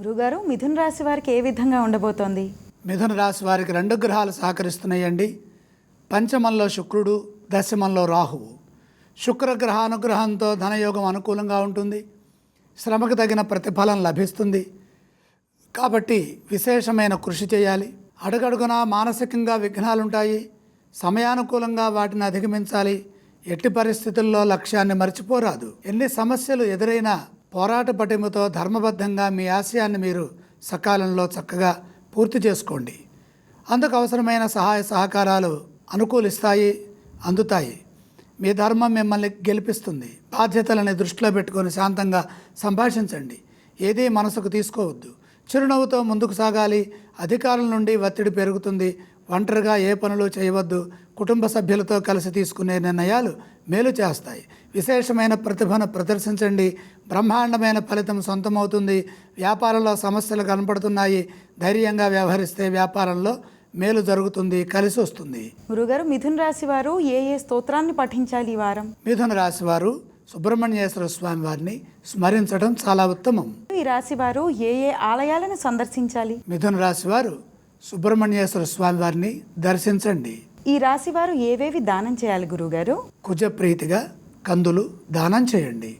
గురుగారు మిథున రాశి వారికి ఏ విధంగా ఉండబోతోంది? మిథున రాశి వారికి రెండు గ్రహాలు సహకరిస్తున్నాయండి. పంచమంలో శుక్రుడు దశమంలో రాహువు. శుక్రగ్రహానుగ్రహంతో ధనయోగం అనుకూలంగా ఉంటుంది. శ్రమకు తగిన ప్రతిఫలం లభిస్తుంది. కాబట్టి విశేషమైన కృషి చేయాలి. అడుగడుగునా మానసికంగా విఘ్నాలుంటాయి. సమయానుకూలంగా వాటిని అధిగమించాలి. ఎట్టి పరిస్థితుల్లో లక్ష్యాన్ని మర్చిపోరాదు. ఎన్ని సమస్యలు ఎదురైనా పోరాట పటిమతో ధర్మబద్ధంగా మీ ఆశయాన్ని మీరు సకాలంలో చక్కగా పూర్తి చేసుకోండి. అందుకు అవసరమైన సహాయ సహకారాలు అనుకూలిస్తాయి అందుతాయి. మీ ధర్మం మిమ్మల్ని గెలిపిస్తుంది. బాధ్యతలని దృష్టిలో పెట్టుకొని శాంతంగా సంభాషించండి. ఏదీ మనసుకు తీసుకోవద్దు. చిరునవ్వుతో ముందుకు సాగాలి. అధికారుల నుండి ఒత్తిడి పెరుగుతుంది. ఒంటరిగా ఏ పనులు చేయవద్దు. కుటుంబ సభ్యులతో కలిసి తీసుకునే నిర్ణయాలు మేలు చేస్తాయి. విశేషమైన ప్రతిభను ప్రదర్శించండి. బ్రహ్మాండమైన ఫలితం సొంతమవుతుంది. వ్యాపారంలో సమస్యలు కనపడుతున్నాయి. ధైర్యంగా వ్యవహరిస్తే వ్యాపారంలో మేలు జరుగుతుంది కలిసి వస్తుంది. గురుగారు మిథున రాశి వారు ఏ ఏ స్తోత్రాన్ని పఠించాలి ఈ వారం? మిథున రాశి వారు సుబ్రహ్మణ్యేశ్వర స్వామి వారిని స్మరించడం చాలా ఉత్తమం. ఈ రాశి వారు ఏ ఏ ఆలయాలను సందర్శించాలి? మిథున రాశి వారు సుబ్రహ్మణ్యేశ్వర స్వామి వారిని దర్శించండి. ఈ రాశి వారు ఏవేవి దానం చేయాలి గురుగారు కుజ ప్రీతిగా కందులు దానం చేయండి.